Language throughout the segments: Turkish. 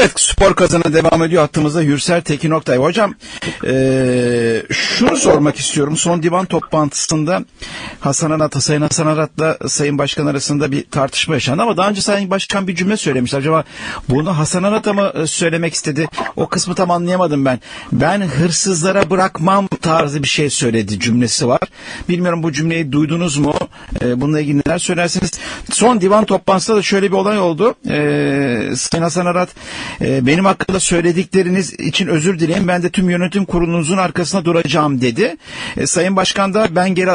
Evet spor kazanı devam ediyor hattımızda Hürsel Tekin Oktay. Hocam eee, şunu sormak istiyorum. Son divan toplantısında Hasan Arat, Sayın Hasan Arat'la Sayın Başkan arasında bir tartışma yaşandı ama daha önce Sayın Başkan bir cümle söylemiş. Acaba bunu Hasan Arat'a mı e, söylemek istedi? O kısmı tam anlayamadım ben. Ben hırsızlara bırakmam tarzı bir şey söyledi cümlesi var. Bilmiyorum bu cümleyi duydunuz mu? Eee, bununla ilgili neler söylersiniz? Son divan toplantısında da şöyle bir olay oldu. Eee Sayın Hasan Arat e, benim hakkında söyledikleriniz için özür dileyin. Ben de tüm yönetim kurulunuzun arkasına duracağım dedi. E, Sayın Başkan da ben geri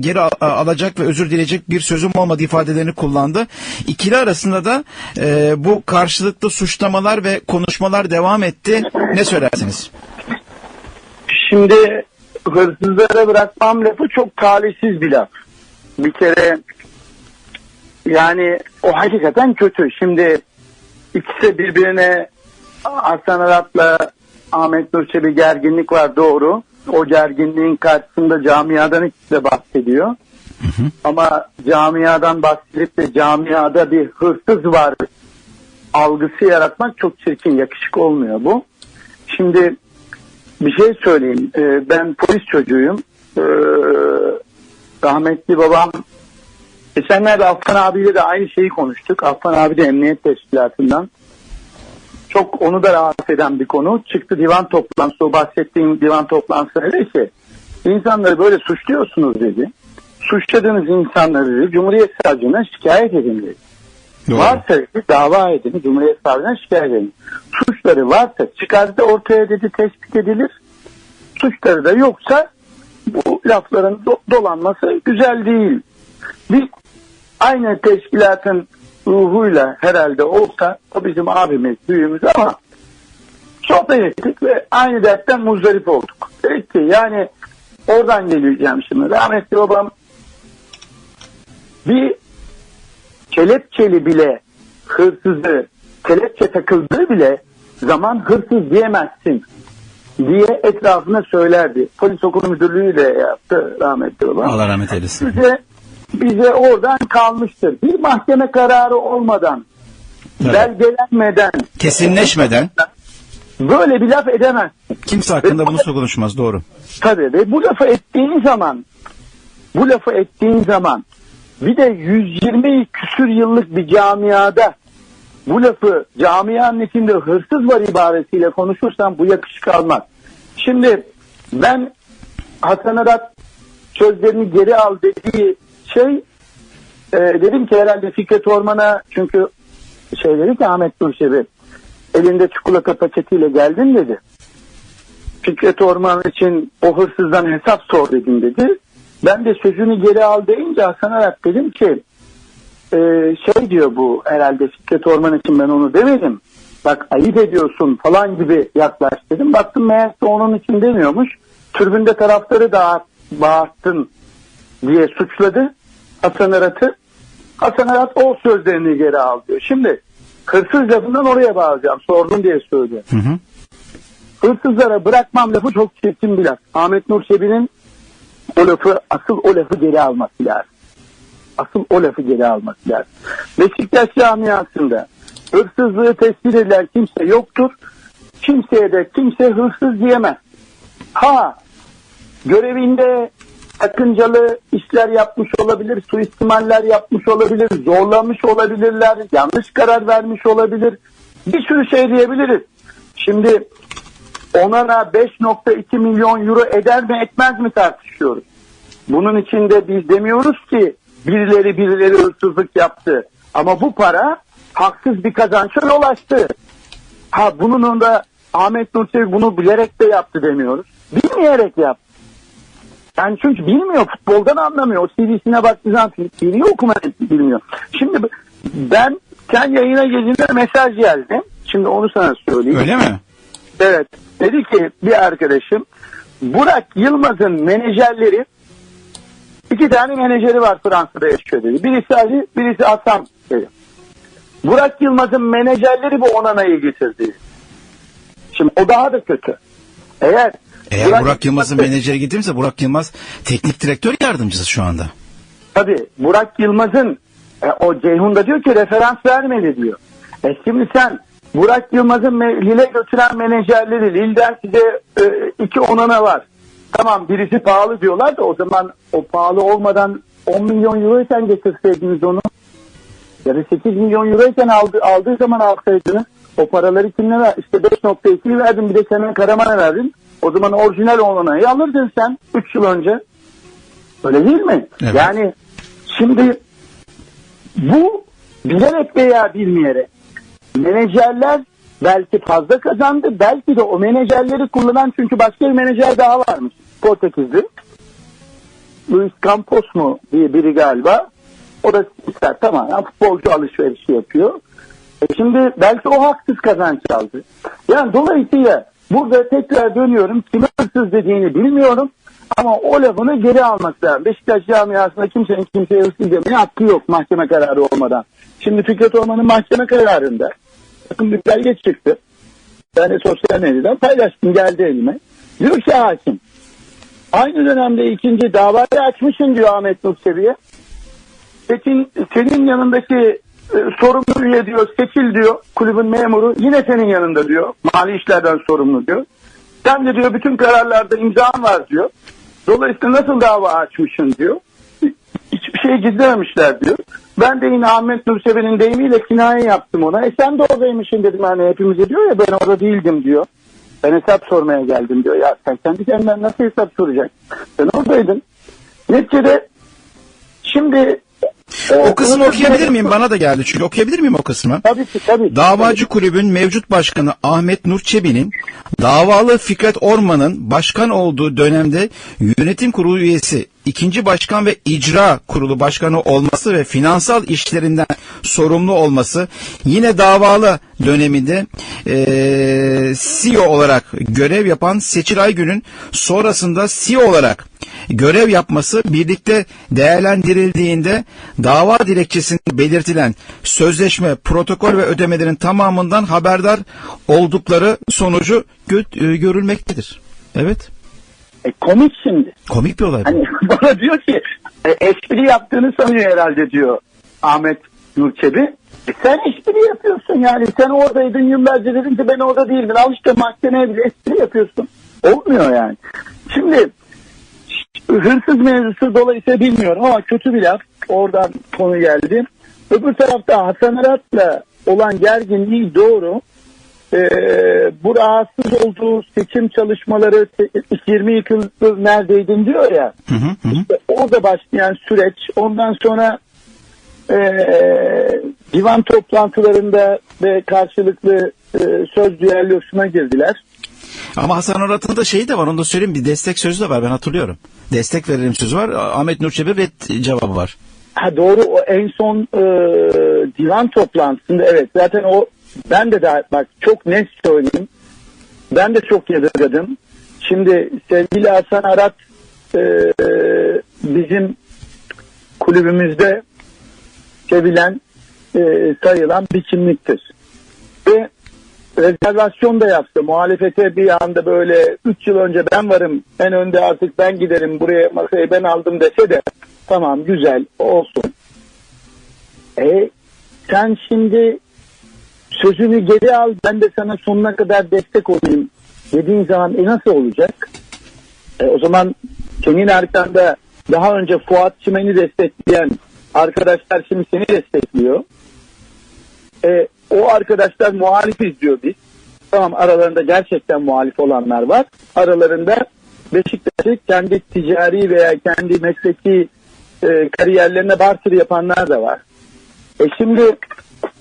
geri alacak ve özür dileyecek bir sözüm olmadı ifadelerini kullandı. İkili arasında da e, bu karşılıklı suçlamalar ve konuşmalar devam etti. Ne söylersiniz? Şimdi hırsızlara bırakmam lafı çok talihsiz bir laf. Bir kere yani o hakikaten kötü. Şimdi ikisi birbirine Hasan Arat'la Ahmet Nurçe bir gerginlik var doğru. O gerginliğin karşısında camiadan ikisi de bahsediyor. Ama camiadan bahsedip de camiada bir hırsız var algısı yaratmak çok çirkin, yakışık olmuyor bu. Şimdi bir şey söyleyeyim. Ee, ben polis çocuğuyum. Ee, rahmetli babam geçenlerde Affan abiyle de aynı şeyi konuştuk. Affan abi de emniyet teşkilatından. Çok onu da rahatsız eden bir konu. Çıktı divan toplantısı, o bahsettiğim divan toplantısı dedi ki insanları böyle suçluyorsunuz dedi. Suçladığınız insanları dedi, Cumhuriyet Savcılığına şikayet edin dedi. Varsa dedi, dava edin, Cumhuriyet Savcılığına şikayet edin. Suçları varsa çıkardı ortaya dedi tespit edilir. Suçları da yoksa bu lafların do- dolanması güzel değil. Biz aynı teşkilatın ruhuyla herhalde olsa o bizim abimiz, büyüğümüz ama sohbet ettik ve aynı dertten muzdarip olduk. Dedik ki yani oradan geleceğim şimdi. Rahmetli babam bir kelepçeli bile hırsızı, kelepçe takıldığı bile zaman hırsız diyemezsin diye etrafına söylerdi. Polis okulu müdürlüğü de yaptı rahmetli babam. Allah rahmet eylesin. Bize, bize oradan kalmıştır. Bir mahkeme kararı olmadan, Evet. belgelenmeden, Kesinleşmeden böyle bir laf edemez. kimse hakkında bunu konuşmaz. Doğru. Tabii ve bu lafı ettiğin zaman bu lafı ettiğin zaman bir de 120 küsür yıllık bir camiada bu lafı camianın içinde hırsız var ibaresiyle konuşursan bu yakışık almaz. Şimdi ben Hasan Arat sözlerini geri al dediği şey e, dedim ki herhalde Fikret Orman'a çünkü şey dedi ki Ahmet Nurşevi elinde çikolata paketiyle geldin dedi. Fikret Orman için o hırsızdan hesap sor dedim dedi. Ben de sözünü geri al deyince Hasan Arat dedim ki e, şey diyor bu herhalde Fikret Orman için ben onu demedim. Bak ayıp ediyorsun falan gibi yaklaş dedim. Baktım meğerse onun için demiyormuş. Türbünde taraftarı da bağırttın diye suçladı Hasan Arat'ı. Hasan Arat o sözlerini geri al diyor. Şimdi hırsız lafından oraya bağlayacağım. Sordun diye söylüyorum. Hı hı. Hırsızlara bırakmam lafı çok çirkin bir laf. Ahmet Nur Çebi'nin o lafı, asıl o lafı geri alması lazım. Asıl o lafı geri alması lazım. Beşiktaş camiasında hırsızlığı tespit edilen kimse yoktur. Kimseye de kimse hırsız diyemez. Ha görevinde sakıncalı işler yapmış olabilir, suistimaller yapmış olabilir, zorlamış olabilirler, yanlış karar vermiş olabilir. Bir sürü şey diyebiliriz. Şimdi onana 5.2 milyon euro eder mi etmez mi tartışıyoruz. Bunun içinde biz demiyoruz ki birileri birileri hırsızlık yaptı. Ama bu para haksız bir kazança yol açtı. Ha bunun da Ahmet Nurçevi bunu bilerek de yaptı demiyoruz. Bilmeyerek yaptı. Yani çünkü bilmiyor futboldan anlamıyor. O CV'sine baktığı zaman CV'yi okumayı bilmiyor. Şimdi ben sen yayına girdiğinde mesaj geldi. Şimdi onu sana söyleyeyim. Öyle mi? Evet. Dedi ki bir arkadaşım Burak Yılmaz'ın menajerleri iki tane menajeri var Fransa'da yaşıyor dedi. Birisi Ali, birisi Hasan dedi. Burak Yılmaz'ın menajerleri bu Onana'yı getirdi. Şimdi o daha da kötü. Eğer Eğer Burak, Yılmaz'ın Yılmaz'ı- menajeri gidimse Burak Yılmaz teknik direktör yardımcısı şu anda. Tabii Burak Yılmaz'ın e, o Ceyhun da diyor ki referans vermeli diyor. E şimdi sen Burak Yılmaz'ın Lille götüren menajerleri Lille'den size e, iki onana var. Tamam birisi pahalı diyorlar da o zaman o pahalı olmadan 10 milyon euroyken getirseydiniz onu. Ya da 8 milyon euroyken aldı, aldığı zaman alsaydınız o paraları kimlere işte 5.2'yi verdin bir de Kenan Karaman'a verdin. O zaman orijinal olanayı alırdın sen 3 yıl önce. Öyle değil mi? Evet. Yani şimdi bu bilerek veya bilmeyerek menajerler belki fazla kazandı. Belki de o menajerleri kullanan çünkü başka bir menajer daha varmış. Portekizli. Luis Campos mu diye biri galiba. O da ister tamamen futbolcu alışverişi yapıyor. E şimdi belki o haksız kazanç aldı. Yani dolayısıyla burada tekrar dönüyorum. Kime hırsız dediğini bilmiyorum. Ama o lafını geri almak lazım. Beşiktaş camiasında kimsenin kimseye hırsız demeye hakkı yok mahkeme kararı olmadan. Şimdi Fikret Orman'ın mahkeme kararında bakın bir belge çıktı. De sosyal medyadan paylaştım geldi elime. Diyor ki hakim aynı dönemde ikinci davayı açmışsın diyor Ahmet Nur Çebi'ye. Seçin, senin yanındaki sorumlu üye diyor seçil diyor kulübün memuru yine senin yanında diyor mali işlerden sorumlu diyor. Sen de diyor bütün kararlarda imzan var diyor. Dolayısıyla nasıl dava açmışsın diyor. Hiçbir şey gizlememişler diyor. Ben de yine Ahmet Nur Seven'in deyimiyle kinaye yaptım ona. E sen de oradaymışsın dedim hani hepimize diyor ya ben orada değildim diyor. Ben hesap sormaya geldim diyor. Ya sen kendi kendinden nasıl hesap soracaksın? Sen oradaydın. Neticede şimdi O kısmı okuyabilir miyim? Bana da geldi çünkü okuyabilir miyim o kısmı? Tabii ki tabii. Davacı kulübün mevcut başkanı Ahmet Nur Çebi'nin davalı Fikret Orman'ın başkan olduğu dönemde yönetim kurulu üyesi, ikinci başkan ve icra kurulu başkanı olması ve finansal işlerinden sorumlu olması yine davalı döneminde eee CEO olarak görev yapan Seçil Aygün'ün sonrasında CEO olarak görev yapması birlikte değerlendirildiğinde dava dilekçesinde belirtilen sözleşme, protokol ve ödemelerin tamamından haberdar oldukları sonucu e, görülmektedir. Evet. E, komik şimdi. Komik bir olay. Hani bana diyor ki e, espri yaptığını sanıyor herhalde diyor Ahmet Nurçebi. E sen espri yapıyorsun yani. Sen oradaydın yıllarca dedin ki ben orada değildim. Al işte mahkemeye bile espri yapıyorsun. Olmuyor yani. Şimdi hırsız mevzusu dolayısıyla bilmiyorum ama kötü bir laf. Oradan konu geldi. Öbür tarafta Hasan Arat'la olan gerginliği doğru. Ee, bu rahatsız olduğu seçim çalışmaları 20 yıldır neredeydin diyor ya. Hı hı hı. İşte orada başlayan süreç ondan sonra e, divan toplantılarında ve karşılıklı e, söz düelloşuna girdiler. Ama Hasan Arat'ın da şeyi de var onu da söyleyeyim bir destek sözü de var ben hatırlıyorum. Destek verelim sözü var. Ahmet Nur Çebi red cevabı var. Ha doğru o en son e, divan toplantısında evet zaten o ben de daha bak çok net söyleyeyim. Ben de çok yadırgadım. Şimdi sevgili Hasan Arat e, bizim kulübümüzde sevilen e, sayılan bir kimliktir. Ve rezervasyon da yaptı. Muhalefete bir anda böyle 3 yıl önce ben varım en önde artık ben giderim buraya masayı ben aldım dese de tamam güzel olsun. E sen şimdi sözünü geri al ben de sana sonuna kadar destek olayım dediğin zaman e nasıl olacak? E, o zaman senin arkanda daha önce Fuat Çimen'i destekleyen arkadaşlar şimdi seni destekliyor. E, o arkadaşlar muhalifiz diyor biz. Tamam aralarında gerçekten muhalif olanlar var. Aralarında Beşiktaş'ı kendi ticari veya kendi mesleki e, kariyerlerine barter yapanlar da var. E şimdi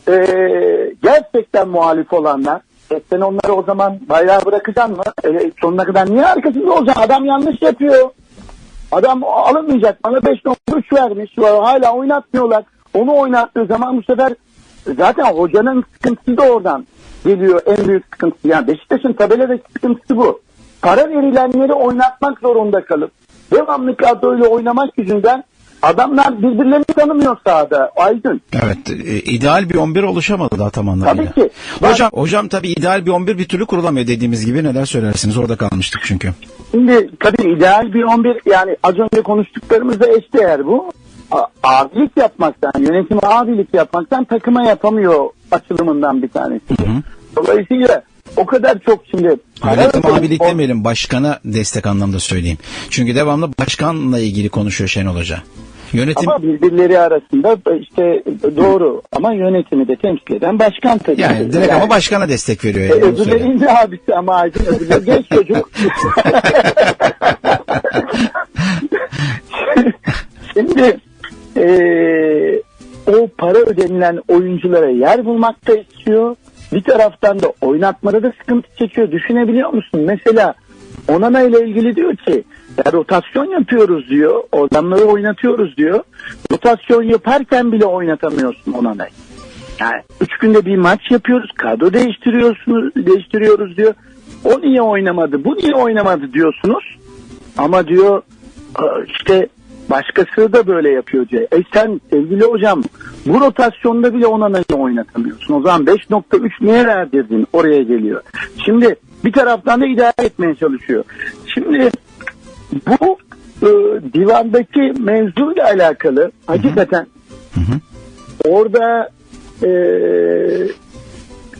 e, gerçekten muhalif olanlar e, sen onları o zaman bayrağı bırakacaksın mı? E, sonuna kadar niye arkasında olacaksın? Adam yanlış yapıyor. Adam alınmayacak. Bana 5.3 vermiş. Hala oynatmıyorlar. Onu oynattığı zaman bu sefer zaten hocanın sıkıntısı da oradan geliyor. En büyük sıkıntısı. Yani Beşiktaş'ın tabeladaki sıkıntısı bu. Para verilenleri oynatmak zorunda kalıp devamlı kadroyla oynamak yüzünden adamlar birbirlerini tanımıyor sahada. Aydın. Evet, e, ideal bir 11 oluşamadı daha tam anlamıyla. Tabii ki. Ben- Hocam, hocam tabii ideal bir 11 bir türlü kurulamıyor dediğimiz gibi neler söylersiniz? Orada kalmıştık çünkü. Şimdi tabii ideal bir 11 yani az önce konuştuklarımızda eşdeğer bu. Abilik yapmaktan, yönetime abilik yapmaktan takıma yapamıyor açılımından bir tanesi. Dolayısıyla o kadar çok şimdi Para- abilik demeyelim başkana destek anlamda söyleyeyim. Çünkü devamlı başkanla ilgili konuşuyor Şenol Hoca. Yönetim Ama birbirleri arasında işte doğru ama yönetimi de temsil eden başkan tabii. yani direkt ama başkana destek veriyor. E, Yani, söyle. öbürlerinin de abisi ama Aydın öbürleri genç çocuk. Şimdi e, o para ödenilen oyunculara yer bulmak da istiyor. Bir taraftan da oynatmada da sıkıntı çekiyor. Düşünebiliyor musun? Mesela Onana ile ilgili diyor ki ya rotasyon yapıyoruz diyor. Adamları oynatıyoruz diyor. Rotasyon yaparken bile oynatamıyorsun Onana'yı. Yani üç günde bir maç yapıyoruz. Kadro değiştiriyorsunuz, değiştiriyoruz diyor. O niye oynamadı, bu niye oynamadı diyorsunuz. Ama diyor "Aa, işte başkası da böyle yapıyor diyor. E sen sevgili hocam bu rotasyonda bile Onana'yı oynatamıyorsun. O zaman 5.3 niye verdirdin oraya geliyor. Şimdi bir taraftan da idare etmeye çalışıyor. Şimdi bu e, divandaki mevzuyla alakalı hakikaten orada e,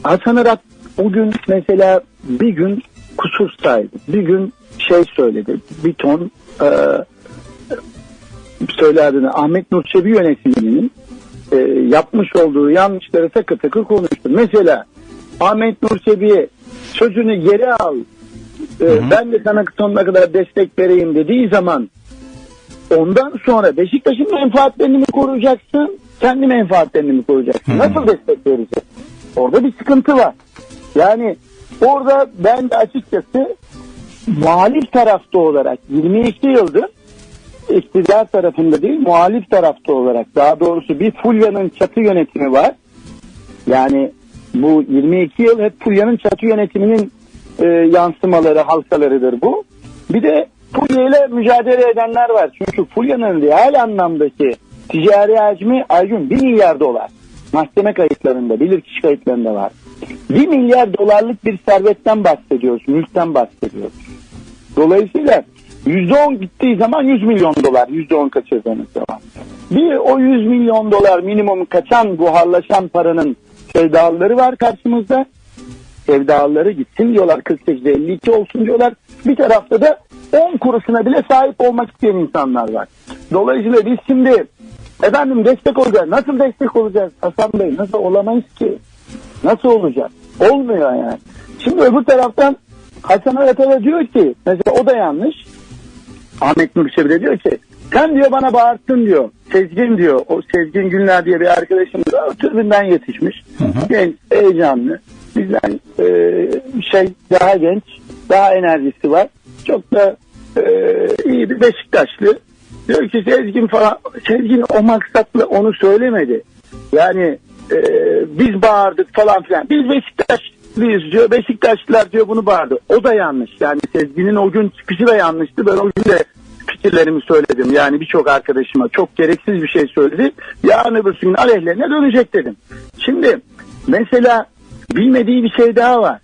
Hasan Arat o gün mesela bir gün kusur saydı. Bir gün şey söyledi. Bir ton e, söyle adını Ahmet Nur Çebi yönetiminin e, yapmış olduğu yanlışları takır takır konuştu. Mesela Ahmet Nur Çebi'ye sözünü geri al e, ben de sana sonuna kadar destek vereyim dediği zaman ondan sonra Beşiktaş'ın menfaatlerini mi koruyacaksın kendi menfaatlerini mi koruyacaksın? Nasıl destek vereceksin orada bir sıkıntı var. Yani orada ben de açıkçası muhalif tarafta olarak 22 yıldır iktidar tarafında değil muhalif tarafta olarak daha doğrusu bir Fulya'nın çatı yönetimi var. Yani bu 22 yıl hep Fulya'nın çatı yönetiminin e, yansımaları, halkalarıdır bu. Bir de Fulya ile mücadele edenler var. Çünkü Fulya'nın real anlamdaki ticari hacmi Aygün 1 milyar dolar. Mahkeme kayıtlarında, bilirkişi kayıtlarında var. 1 milyar dolarlık bir servetten bahsediyoruz, mülkten bahsediyoruz. Dolayısıyla %10 gittiği zaman 100 milyon dolar %10 kaçırdığınız zaman. Bir o 100 milyon dolar minimum kaçan buharlaşan paranın sevdalıları var karşımızda. Sevdalıları gitsin diyorlar 48'de 52 olsun diyorlar. Bir tarafta da 10 kuruşuna bile sahip olmak isteyen insanlar var. Dolayısıyla biz şimdi efendim destek olacağız. Nasıl destek olacağız Hasan Bey? Nasıl olamayız ki? Nasıl olacak? Olmuyor yani. Şimdi öbür taraftan Hasan Arat'a diyor ki mesela o da yanlış. Ahmet Nur Çebi de diyor ki sen diyor bana bağırttın diyor. Sezgin diyor. O Sezgin Günler diye bir arkadaşım da tribünden yetişmiş. Genç, heyecanlı. Bizden e, şey daha genç, daha enerjisi var. Çok da e, iyi bir Beşiktaşlı. Diyor ki Sezgin falan, Sezgin o maksatla onu söylemedi. Yani e, biz bağırdık falan filan. Biz Beşiktaşlıyız diyor. Beşiktaşlılar diyor bunu bağırdı. O da yanlış. Yani Sezgin'in o gün çıkışı da yanlıştı. Ben o gün de fikirlerimi söyledim. Yani birçok arkadaşıma çok gereksiz bir şey söyledi. Yarın öbür gün aleyhlerine dönecek dedim. Şimdi mesela bilmediği bir şey daha var.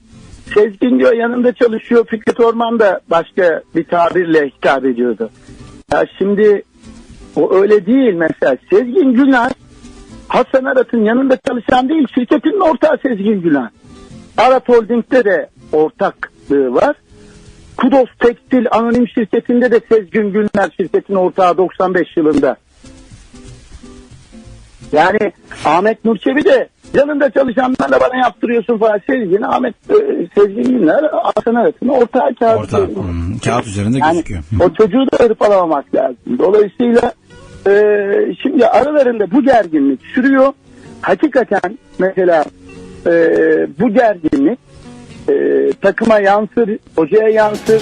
Sezgin diyor yanında çalışıyor. Fikret Orman da başka bir tabirle hitap ediyordu. Ya şimdi o öyle değil mesela. Sezgin Güler Hasan Arat'ın yanında çalışan değil şirketinin ortağı Sezgin Gülen. Arat Holding'de de ortaklığı var. Kudos Tekstil Anonim Şirketi'nde de Sezgin Günler şirketin ortağı 95 yılında. Yani Ahmet Nurçevi de yanında çalışanlarla bana yaptırıyorsun falan. Sezgin, Ahmet e, Sezgin Günler Hasan Arat'ın ortağı kağıt. Orta, hmm, kağıt üzerinde Yani gözüküyor. o çocuğu da hırpalamamak lazım. Dolayısıyla e, şimdi aralarında bu gerginlik sürüyor. Hakikaten mesela e, bu gerginlik e, takıma yansır, hocaya yansır,